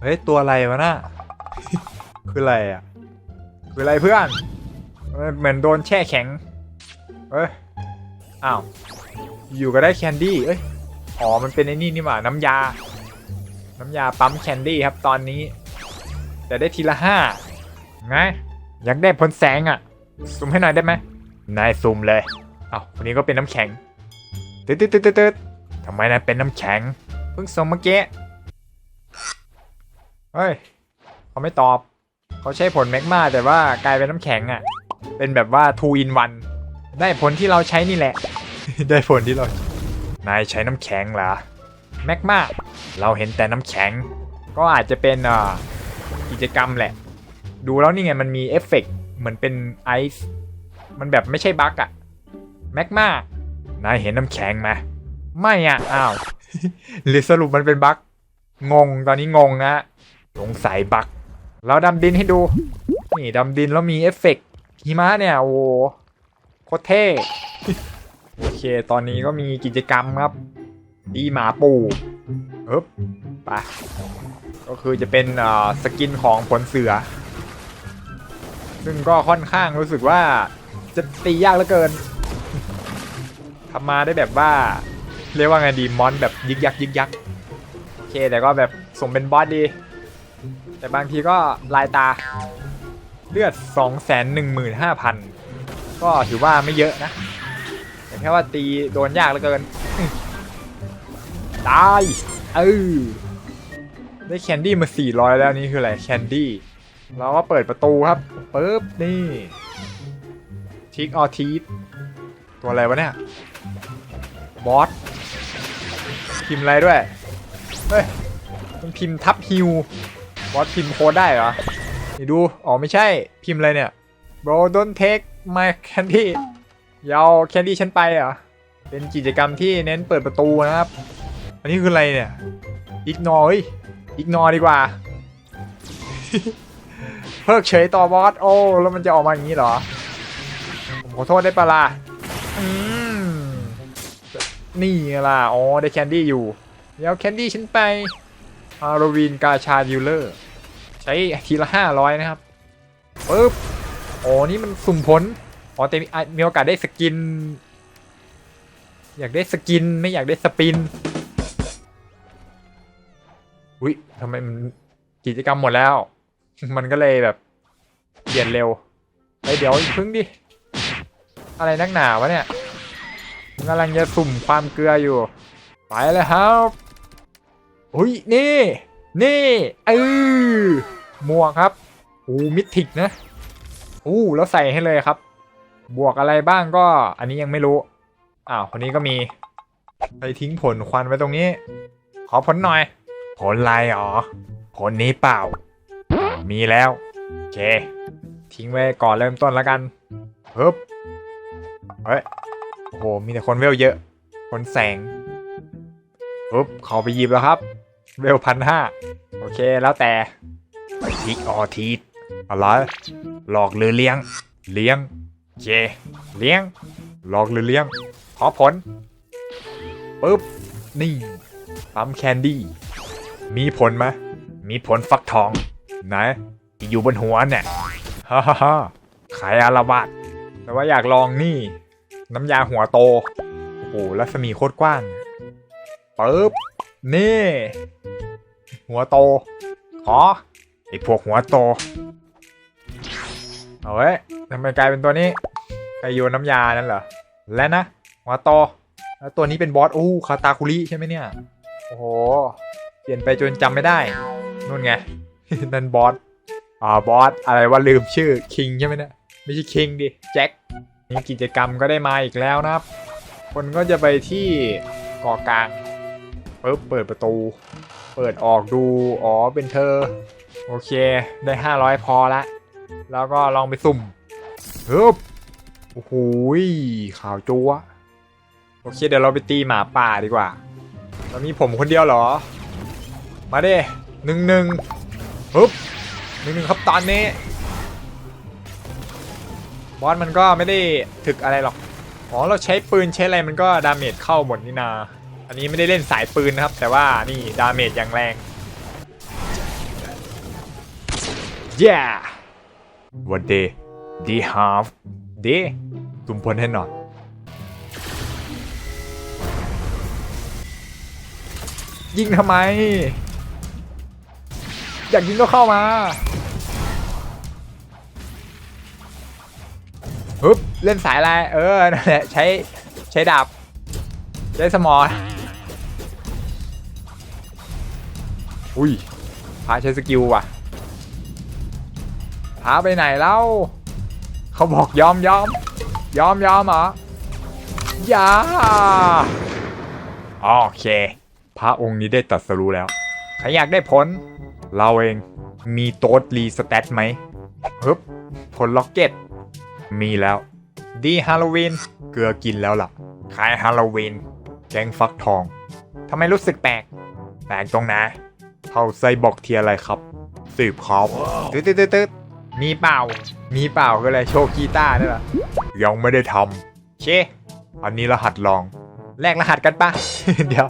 เฮ้ย ตัวอะไรวะน่ะ คืออะไรอะ คืออะไรเพื่อนเฮ้ยเหมือนโดนแช่แข็งเฮ้ย อ้าว อยู่ก็ได้แคนดี้ เอ้ย อ๋อ มันเป็นไอ้นี่นี่หว่า น้ำยา น้ำยาปั๊มแคนดี้ครับตอนนี้ แต่ได้ทีละห้าไง อยากได้ผลแสงอะซูมให้หน่อยได้ไหมนายซูมเลยอ้าววันนี้ก็เป็นน้ำแข็งตึ๊ดตึ๊ดตึ๊ดตึ๊ดตึ๊ดทำไมนายเป็นน้ำแข็ง เพิ่งส่งเมื่อกี้ เฮ้ยเขาไม่ตอบ เขาใช้ผลแมกมาแต่ว่ากลายเป็นน้ำแข็งอะ เป็นแบบว่า two in one ได้ผลที่เราใช้นี่แหละ ได้ผลที่เรา นายใช้น้ำแข็งเหรอแมกมาเราเห็นแต่น้ำแข็ง ก็อาจจะเป็นอ่ากิจกรรมแหละ ดูแล้วนี่ไงมันมีเอฟเฟกต์เหมือนเป็นไอซ์มันแบบไม่ใช่บั๊กอะแมกมานายเห็นน้ำแข็งไหมไม่อะอ้าวหรือสรุปมันเป็นบั๊กงงตอนนี้งงนะ สงสัยบักเราดำดินให้ดู นี่ดำดินแล้วมีเอฟเฟกต์หิมะเนี่ยโอ้โหโคตรเท่โอเค ตอนนี้ก็มีกิจกรรมครับตีหมาปูฮึบไปก็คือจะเป็นสกินของผลเสือ ซึ่งก็ค่อนข้างรู้สึกว่าจะตียากเหลือเกินทำมาได้แบบว่า เรียกว่าไงดีมอนแบบยึกยักยึกยักโอเคแต่ก็แบบสมเป็นบอสดี แต่บางทีก็ลายตาเลือด 215,000 ก็ถือว่าไม่เยอะนะ แต่แค่ว่าตีโดนยากเหลือเกิน ตาย เออ ได้แคนดี้มา 400 แล้วนี่คืออะไร แคนดี้ เราก็เปิดประตูครับปึ๊บ นี่ทิกออทีสตัวอะไรวะเนี่ย บอส พิมพ์อะไรด้วย เฮ้ยมันพิมพ์ทับฮิว บอสพิมพ์โค้ดได้เหรอ นี่ดู อ๋อไม่ใช่ พิมพ์อะไรเนี่ย bro don't take my candy ยาวแคนดี้ฉันไปเหรอ เป็นกิจกรรมที่เน้นเปิดประตูนะครับ อันนี้คืออะไรเนี่ย ignore เฮ้ย ignore ดีกว่า เพิกเฉยต่อบอส โอ้ แล้วมันจะออกมาอย่างนี้เหรอ ผมขอโทษได้ปะล่ะอืมนี่ล่ะ อ๋อ ได้แคนดี้อยู่ เดี๋ยวแคนดี้ฉันไป ฮาโลวีนกาชาดิวเลอร์ ใช้ทีละห้าร้อยนะครับปึ๊บโอ้นี่มันสุ่มผลอ๋อแต่มีมีโอกาสได้สกิน อยากได้สกินไม่อยากได้สปินอุ้ยทำไมมันกิจกรรมหมดแล้ว มันก็เลยแบบเปลี่ยนเร็วไปเดี๋ยวอีกพึ่งดิ อะไรนักหนาวะเนี่ยกำลังจะสุ่มความเกลืออยู่ ไปเลยครับ อุ้ยนี่ นี่เออหมวกครับอู้มิทิกนะอู้แล้วใส่ให้เลยครับ บวกอะไรบ้างก็อันนี้ยังไม่รู้อ้าวคนนี้ก็มีไปทิ้งผลควันไว้ตรงนี้ ขอผลหน่อย ผลอะไรอ๋อผลนี้เปล่า มีแล้วโอเค ทิ้งไว้ก่อนเริ่มต้นแล้วกันฮึบเฮ้ยโอ้โหมีแต่คนเวลเยอะ คนแสงฮึบเขาไปหยิบแล้วครับ เวลพันห้าโอเคแล้วแต่ทิกออทีสอะไรหลอกหรือเลี้ยง เลี้ยงเคเลี้ยง หลอกหรือเลี้ยง ขอผลปึ๊บ นี่ปั๊มแคนดี้ มีผลไหมมีผลฟักทอง ไหน ที่อยู่บนหัวเนี่ย ฮ่าฮ่าฮ่าขายอารวาสแต่ว่าอยากลองนี่ น้ำยาหัวโต โอ้โหรัศมีโคตรกว้างปึ๊บ นี่ หัวโต ขอไอพวกหัวโต เอาเว้ยทำไมกลายเป็นตัวนี้ไปโยนน้ำยานั่นเหรอ และนะหัวโตแล้วตัวนี้เป็นบอสอู้คาตาคุริใช่ไหมเนี่ย โอ้โห เปลี่ยนไปจนจำไม่ได้ นู่นไง นั่นบอส อ่า บอส อะไรว่าลืมชื่อ คิงใช่ไหมเนี่ย ไม่ใช่คิงดิ แจ็ค นี่กิจกรรมก็ได้มาอีกแล้วนะครับ คนก็จะไปที่เกาะกลาง ปึ๊บ เปิดประตู เปิดออกดู อ๋อ เป็นเธอ โอเค ได้ 500 พอละ แล้วก็ลองไปสุ่มฮึบโอ้โหยข่าวจัวโอเค เดี๋ยวเราไปตีหมาป่าดีกว่าแล้วมีผมคนเดียวเหรอ มาเด้หนึ่งหนึ่งปึ๊บหนึ่งหนึ่งครับตอนนี้ บอสมันก็ไม่ได้ถึกอะไรหรอก อ๋อ เราใช้ปืนใช้อะไรมันก็ดาเมจเข้าหมดนี่นา อันนี้ไม่ได้เล่นสายปืนนะครับ แต่ว่านี่ดาเมจอย่างแรงย่วันเดย์ดีฮาฟเดตุมพลให้หน่อยยิงทำไม อยากยิงก็เข้ามาฮึบเล่นสายอะไรเออนั่นแหละใช้ใช้ดาบ ใช้สมอล อุ้ยพาใช้สกิลว่ะพาไปไหนเล่าเขาบอกยอมยอมยอมยอมเหรออย่าโอเค พระองค์นี้ได้ตรัสรู้แล้วใครอยากได้ผล เราเองมีโต๊ดรีสแตทไหมฮึบผลล็อกเก็ต มีแล้ว ดีฮาโลวีนเกลือกินแล้วล่ะขายฮาโลวีนแกงฟักทองทำไมรู้สึกแปลก แปลกตรงไหน เท่าไซบอกเทียอะไรครับ สืบครับตึ๊ดตึ๊ดตึ๊ดตึ๊ดมีเปล่า มีเปล่าก็เลยโชว์กีตาร์นี่แหละยังไม่ได้ทำเชอันนี้รหัสลอง แลกรหัสกันปะเดี๋ยว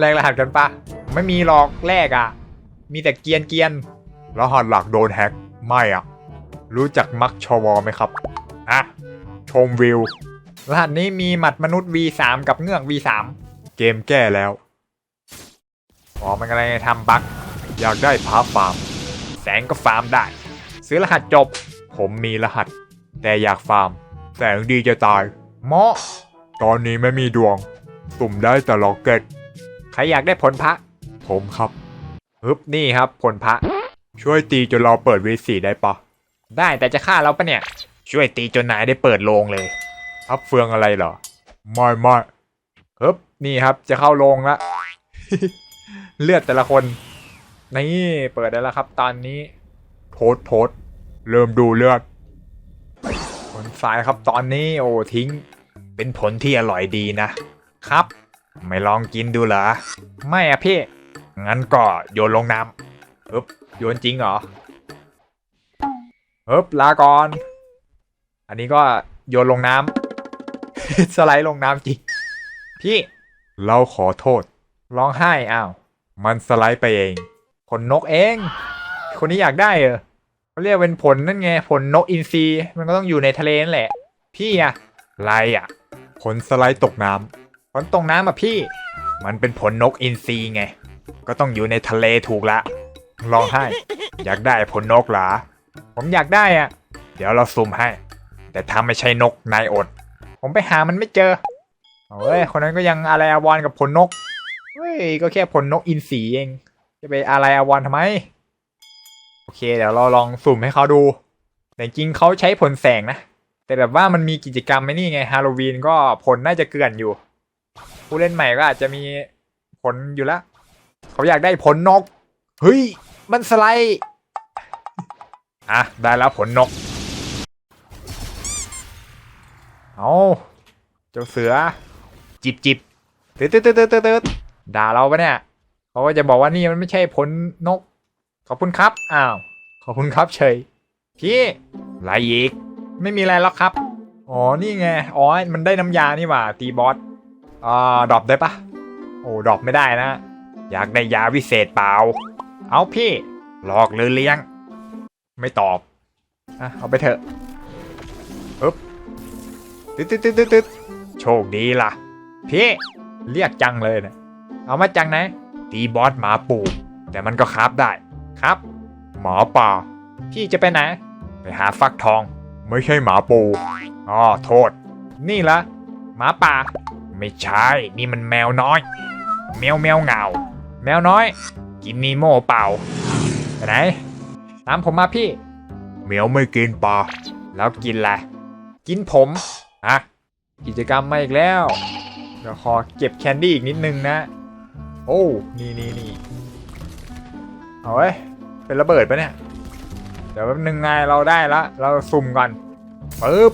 แลกรหัสกันปะไม่มีหรอกแลกอะ มีแต่เกียนเกียนรหัสหลักโดนแฮ็กไม่อะ รู้จักมักชวไหมครับอะชมวิว รหัสนี้มีหมัดมนุษย์ V3 กับเงือก V3 เกมแก้แล้ว อ๋อมันกำลังทำบั๊กอยากได้พาฟาร์ม แสงก็ฟาร์มได้ ซื้อรหัสจบ ผมมีรหัส แต่อยากฟาร์ม แสงดีจะตายเหมาะตอนนี้ไม่มีดวงสุ่มได้แต่ล็อกเก็ตใครอยากได้ผลพระ ผมครับฮึบนี่ครับผลพระ ช่วยตีจนเราเปิดวีสีได้ปะได้แต่จะฆ่าเราปะเนี่ย ช่วยตีจนนายได้เปิดโลงเลยทับเฟืองอะไรเหรอไม่ไม่ฮึบนี่ครับจะเข้าโลงละ เลือดแต่ละคน นี่เปิดได้แล้วครับ ตอนนี้ โทษโทษเริ่มดูเลือดผลซ้ายครับตอนนี้โอ้ทิ้ง เป็นผลที่อร่อยดีนะ ครับ ไม่ลองกินดูเหรอ ไม่อะพี่ งั้นก็โยนลงน้ำปึ๊บโยนจริงเหรอปึ๊บลาก่อน อันนี้ก็โยนลงน้ำสไลด์ลงน้ำจริง พี่ เราขอโทษ ร้องไห้อ้าว มันสไลด์ไปเองผลนกเอง คนนี้อยากได้เหรอเขาเรียกเป็นผลนั่นไง ผลนกอินทรีมันก็ต้องอยู่ในทะเลนั่นแหละ พี่อะไรอะผลสไลด์ตกน้ำผลตกน้ำอะพี่ มันเป็นผลนกอินทรีไง ก็ต้องอยู่ในทะเลถูกละร้องไห้ อยากได้ผลนกเหรอ ผมอยากได้อะเดี๋ยวเราสุ่มให้ แต่ถ้าไม่ใช่นกนายอด ผมไปหามันไม่เจอเอ้ย คนนั้นก็ยังอะไรอาวรกับผลนก เฮ้ย ก็แค่ผลนกอินทรีเอง จะไปอะไรอาวรณ์ทำไม โอเค เดี๋ยวเราลองสุ่มให้เขาดู แต่จริงเขาใช้ผลแสงนะ แต่แบบว่ามันมีกิจกรรมไหมนี่ไงฮาโลวีนก็ผลน่าจะเกลื่อนอยู่ ผู้เล่นใหม่ก็อาจจะมีผลอยู่ล้วเขาอยากได้ผลนก เฮ้ย มันสไลด์อะ ได้แล้วผลนก เอาเจ้าเสือ จิบจิบตืดตืดตืดตืดตื ด่าเราปะเนี่ยเขาก็จะบอกว่านี่มันไม่ใช่ผลนก ขอบคุณครับ อ้าว ขอบคุณครับเฉย พี่อะไรอีก ไม่มีอะไรแล้วครับ อ๋อ นี่ไง อ๋อ มันได้น้ำยานี่หว่า ตีบอสอ่าดรอปได้ปะ โอ้ดรอปไม่ได้นะ อยากได้ยาวิเศษเปล่า เอาพี่ หลอกหรือเลี้ยง ไม่ตอบ อะ เอาไปเถอะปึ๊บตึ๊ดตึ๊ดตึ๊ดตึ๊ดโชคดีล่ะ พี่ เรียกจังเลยเนะ เอามาจังไหน ตีบอสหมาปู แต่มันก็คราบได้ ครับ หมาป่า พี่จะไปไหน ไปหาฟักทอง ไม่ใช่หมาปูอ๋อโทษ นี่ละหมาป่า ไม่ใช่ นี่มันแมวน้อย แมวแมวเหงา แมวน้อย กินนีโม่เปล่าไปไหน ตามผมมาพี่แมวไม่กินปลาแล้วกินอะไรกินผมอะกิจกรรมมาอีกแล้วเดี๋ยวขอเก็บแคนดี้อีกนิดนึงนะ โอ้นี่นี่นี่เอาเว้ยเป็นระเบิดปะเนี่ย เดี๋ยวแป๊บนึงไงเราได้ละเราสุ่มก่อนปึ๊บ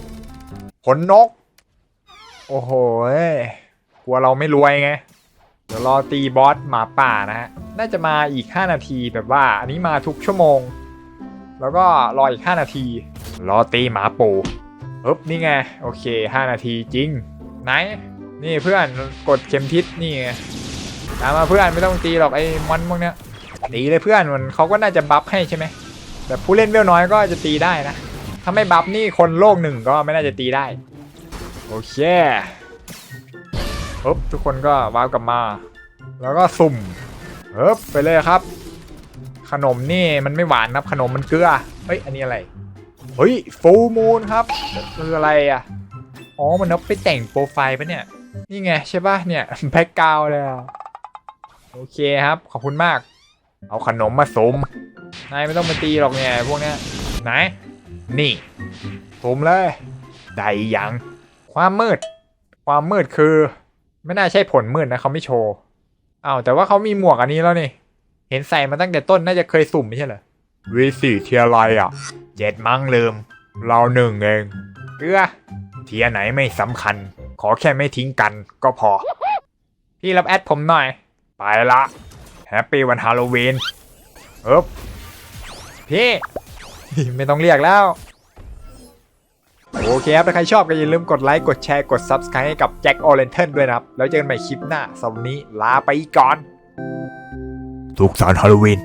ผลนก โอ้โหกลัวเราไม่รวยไง เดี๋ยวรอตีบอสหมาป่านะฮะ น่าจะมาอีก 5 นาทีแบบว่า อันนี้มาทุกชั่วโมง แล้วก็รออีก 5 นาที รอตีหมาปูปึ๊บนี่ไง โอเค 5 นาทีจริง ไหน นี่เพื่อนกดเข็มทิศนี่ไง ตามมาเพื่อนไม่ต้องตีหรอกไอ้มอนพวกเนี้ยตีเลยเพื่อนมันเขาก็น่าจะบัฟให้ใช่ไหมแบบผู้เล่นเวลน้อยก็จะตีได้นะ ถ้าไม่บัฟนี่คนโลกหนึ่งก็ไม่น่าจะตีได้ โอเคปึ๊บทุกคนก็วาร์ปกลับมา แล้วก็สุ่มเฮ้บไปเลยครับ ขนมนี่มันไม่หวานครับขนมมันเกลือเฮ้ยอันนี้อะไรเฮ้ยฟูมูนครับคืออะไรอะอ๋อมันเอาไปแต่งโปรไฟล์ปะเนี่ย นี่ไงใช่ปะเนี่ยแบ็กกราวเลยอะ โอเคครับ ขอบคุณมาก เอาขนมมาสมนายไม่ต้องมาตีหรอกเนี่ยพวกเนี้ยไหน นี่สมเลย ได้ยัง ความมืด ความมืดคือ ไม่น่าใช่ผลมืดนะเขาไม่โชว์อ้าวแต่ว่าเขามีหมวกอันนี้แล้วนี่ เห็นใส่มาตั้งแต่ต้นน่าจะเคยสุ่มไม่ใช่เหรอวีสี่เทียร์อะไรอะ เจ็ดมั้งลืม เราหนึ่งเองเกือเทียร์ไหนไม่สำคัญ ขอแค่ไม่ทิ้งกันก็พอ พี่รับแอดผมหน่อย ไปละแฮปปี้วันฮาโลวีนเอ๊บพี่ไม่ต้องเรียกแล้ว โอเคครับ ถ้าใครชอบก็อย่าลืมกดไลค์ กดแชร์ กด Subscribe ให้กับแจ็คออเรนเทนด้วยนะครับ แล้วเจอกันใหม่คลิปหน้าสำหรับวันนี้ลาไปก่อนสุขสันต์ฮาโลวีน